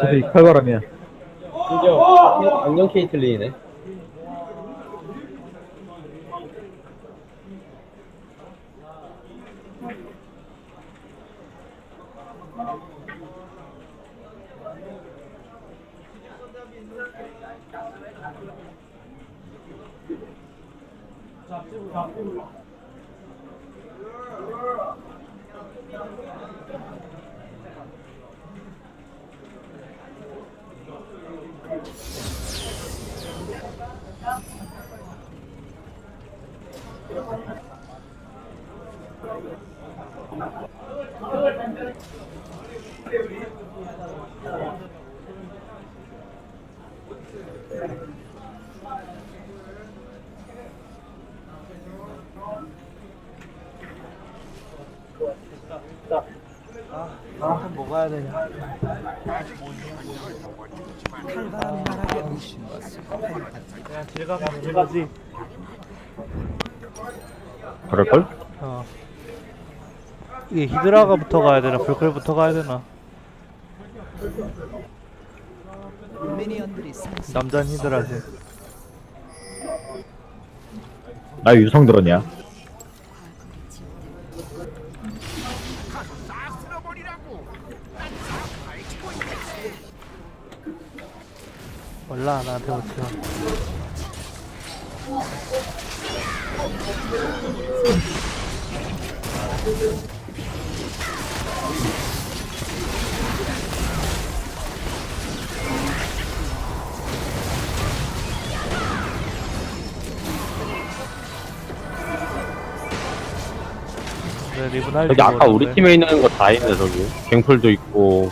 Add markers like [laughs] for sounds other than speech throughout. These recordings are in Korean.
저들이 칼바람이야. 심지어 악령 케이틀린이네. 아, 그냥 길 가면 되는 거지. 그럴걸? 어. 이게 히드라가부터 가야 되나? 불클부터 가야 되나? 남잔 히드라지. 나 유성 들었냐? 몰라 나한테 못 쳐. 네, 리븐 할줄 저기 아까 우리. 팀에 있는 거 다 있네, 저기. 갱플도 있고.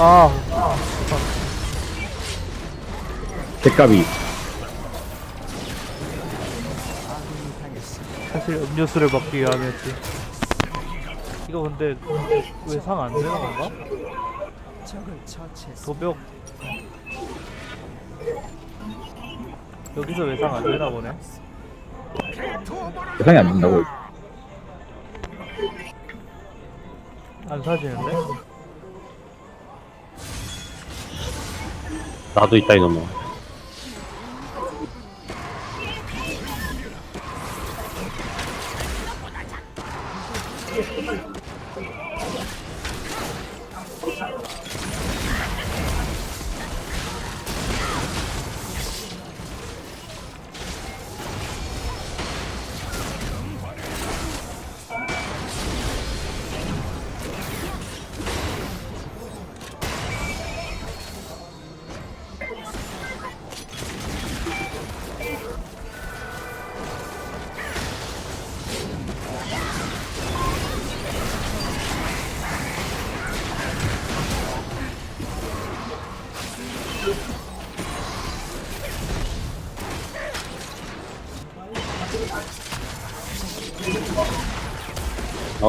아, 개값이. 사실 음료수를 먹기 위함이었지. 이거 근데 왜 상 안 되는 건가? 도벽 여기서 외상 안 되나 보네. 예상이 안 된다고. 안 사지는데? 나도 있다, 이놈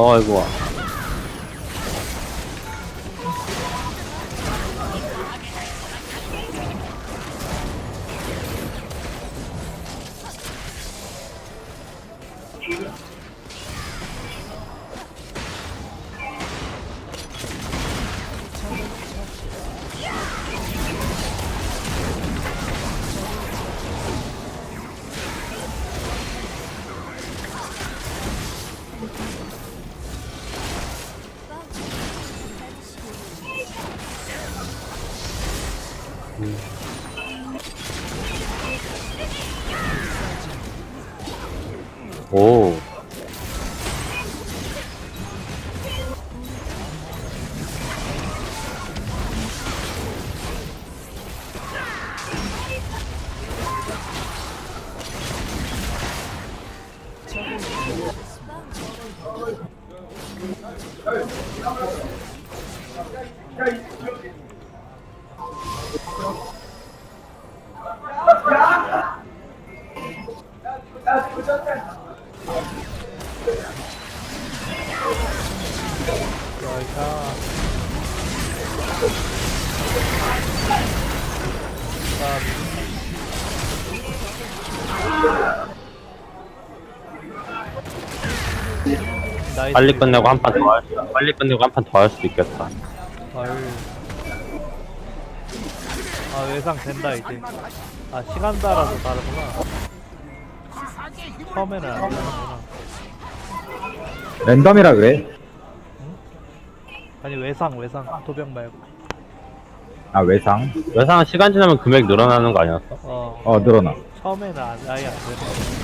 어이구. 나이다. 아, 나이스. 빨리 끝내고 한 판 더 할, 수- 빨리 끝내고 한 판 더 할 수도 있겠다. 아유. 아 외상 된다 이제. 아 시간 따라서 다르구나. 처음에는 안 되는구나. 랜덤이라 그래. 아니 외상 외상 도병 말고. 아, 외상. 외상 시간 지나면 금액 늘어나는 거 아니었어? 어. 어, 늘어나. 처음에는 안, 아예 안 되는.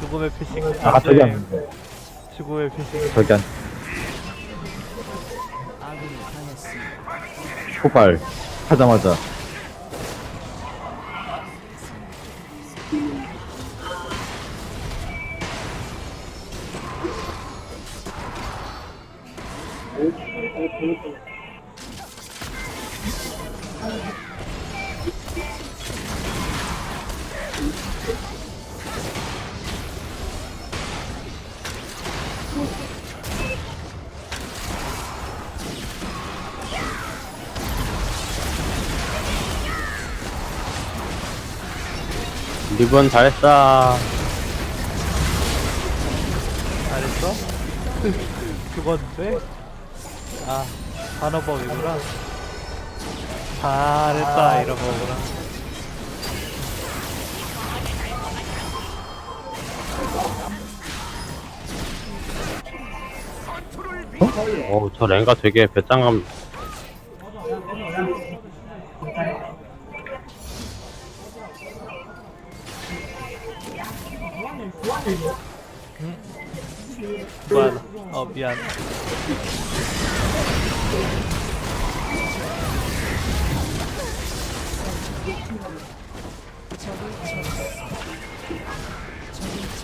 죽음의 피싱. 아, 저기 안, 죽음의 피싱. 저기 안. 초발. 하자마자. 리본 잘했다. 잘했어? 죽었는데? 아, 단어법이구나. 잘했다, 이런 거구나. 어, 저 랭가 되게 배짱감. 미안. 어, 미안.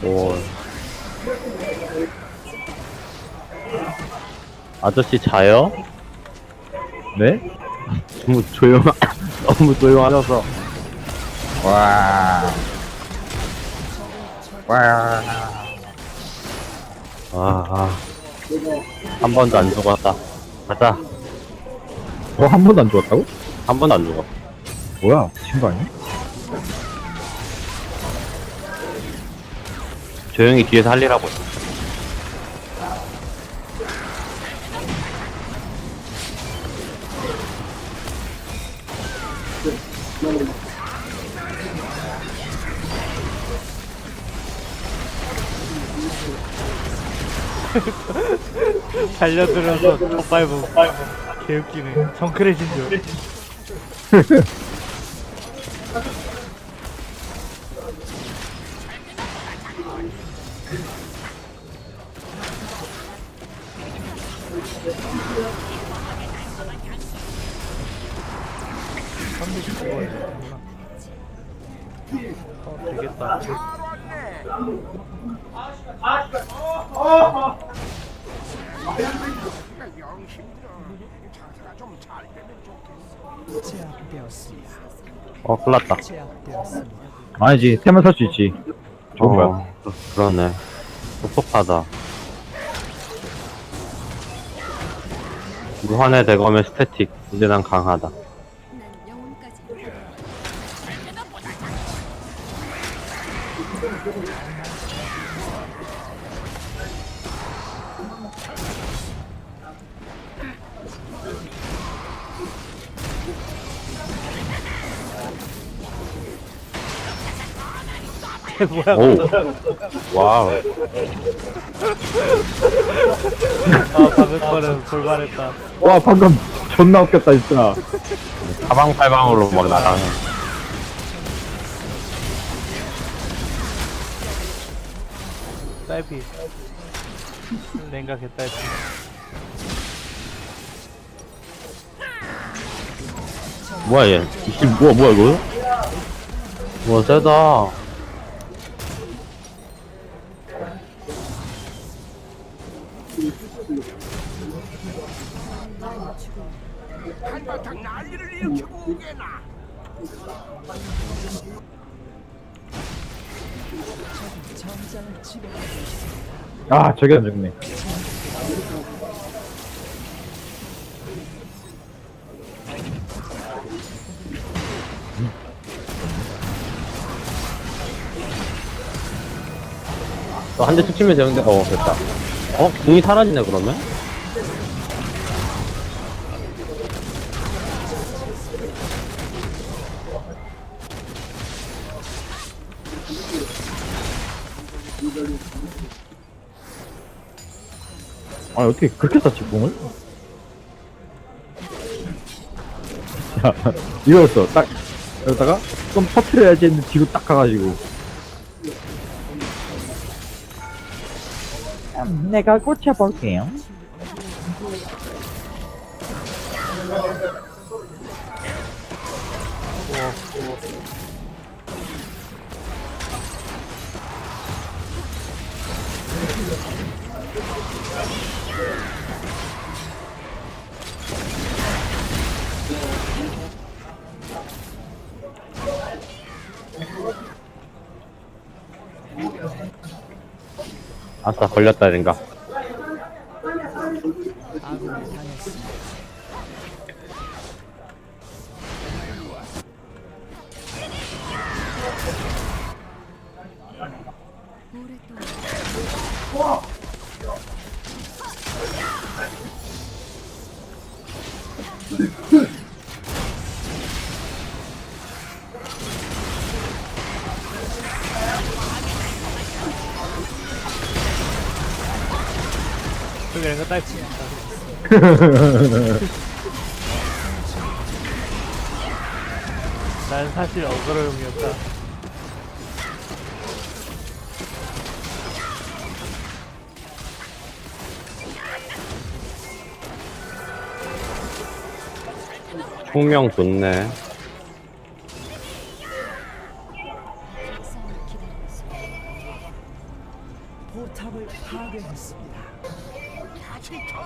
오. 아저씨 자요? 네? 너무 조용, [laughs] 너무 조용하셔서. 와. 와. 아, 아. 한 번도 안 죽었다. 가자. 어, 한 번도 안 죽었다고? 한 번도 안 죽었어. 뭐야, 미친 거 아니야? 조용히 뒤에서 할 일 하고 있어. [laughs] 달려들어서 덧발부. 개웃기네. 정크레신 줄. [laughs] 어, 큰일 났다. 아니지, 템을 살 수 있지. 좋은 거야. 어, 그- 그러네. 섭섭하다. 무한의 대검의 스태틱. 이제 난 강하다. [laughs] 뭐야? 오. 와우. 아, 방금 거는 볼만했다. 와, 방금 존나 웃겼다, 진짜. 사방팔방으로 막 나가네. 딸피. 개딸피. 뭐야, 얘. 이씨, 뭐야, 뭐야, 이거? 와, 세다. 아 저게 안 죽네 한 대 툭 치면 되는데 어 됐다 어? 궁이 사라지네 그러면? 아니 어떻게 그렇게 썼지 공을? 야 이거였어 딱 여기다가 좀 터트려야지 했는데 뒤로 딱 가가지고 음, 내가 꽂혀볼게요 아싸, 걸렸다든가. 저기 이런 거 딸치. [laughs] 난 사실 어그로용이었다. 총명 좋네.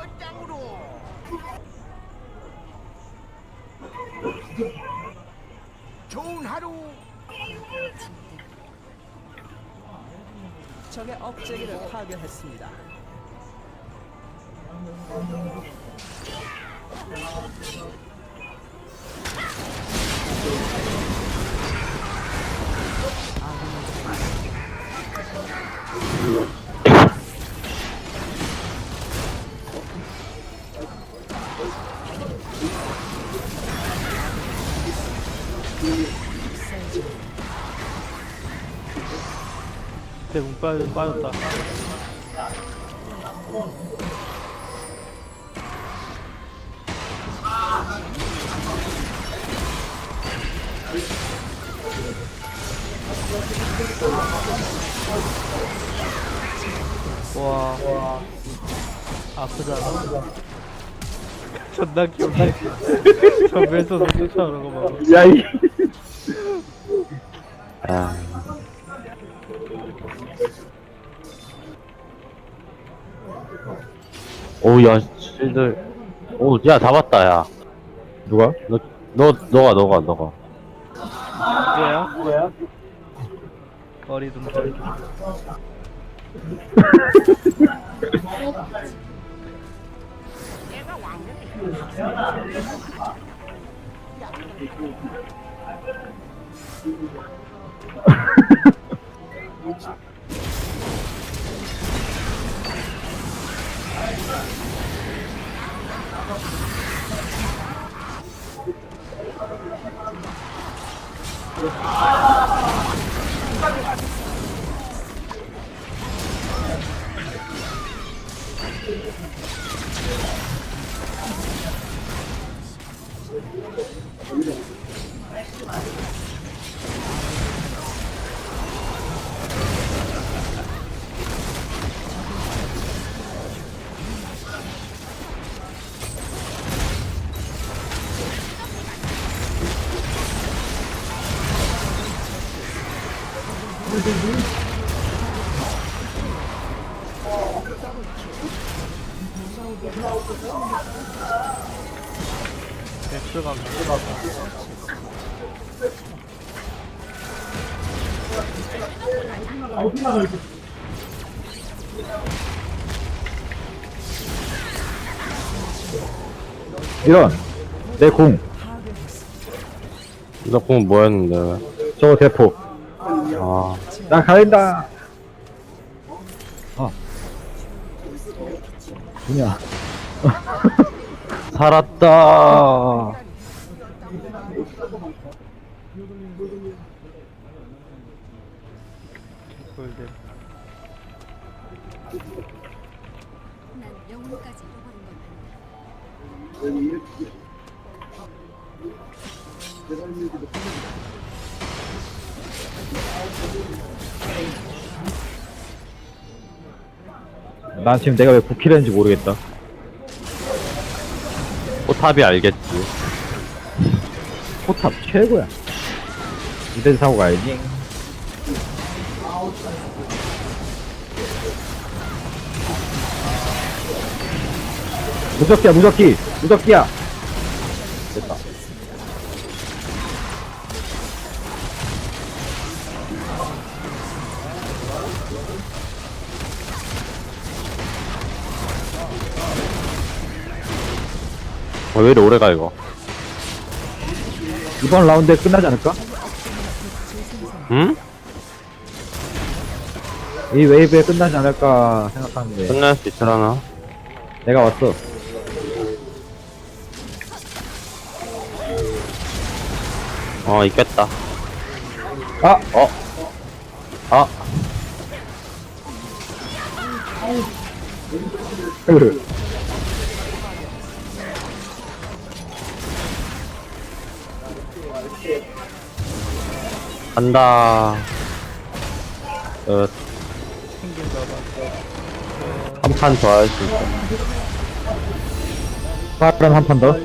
전장으로. 좋은 하루. 적의 억제기를 파괴했습니다. 대공 빠졌, 빠졌다. 와, 와. 아프잖아. [laughs] 존나 귀엽네. [laughs] 정면에서 쫓아오는 거 봐. 야이 아. 오, 야, 실들. 오, 야, 잡았다, 야. 누가? 너, 너, 너가, 너가, 너가. 뭐야? 뭐야? 어리둥절. 엑스가 이런 내공. 너 공은 뭐였는데? 저거 대포. 아, 나 가린다 비추 뭐냐 [laughs] 살았다. 골드. 난 영혼까지 잃어버린 건 아니다. 난 지금 내가 왜 9킬 했는지 모르겠다. 포탑이 알겠지. 포탑 최고야. 이대 사고 가야지. 무적기야 무적기. 무적기야. 됐다 왜 이리 오래 가, 이거? 이번 라운드에 끝나지 않을까? 응? 이 웨이브에 끝나지 않을까 생각하는데 끝날 수 있으려나? 내가 왔어 어, 있겠다. 아! 어? 아, 으. 간다. 어, 생긴가 봐. 한판 더 할 수 있어. 파란 한판 더?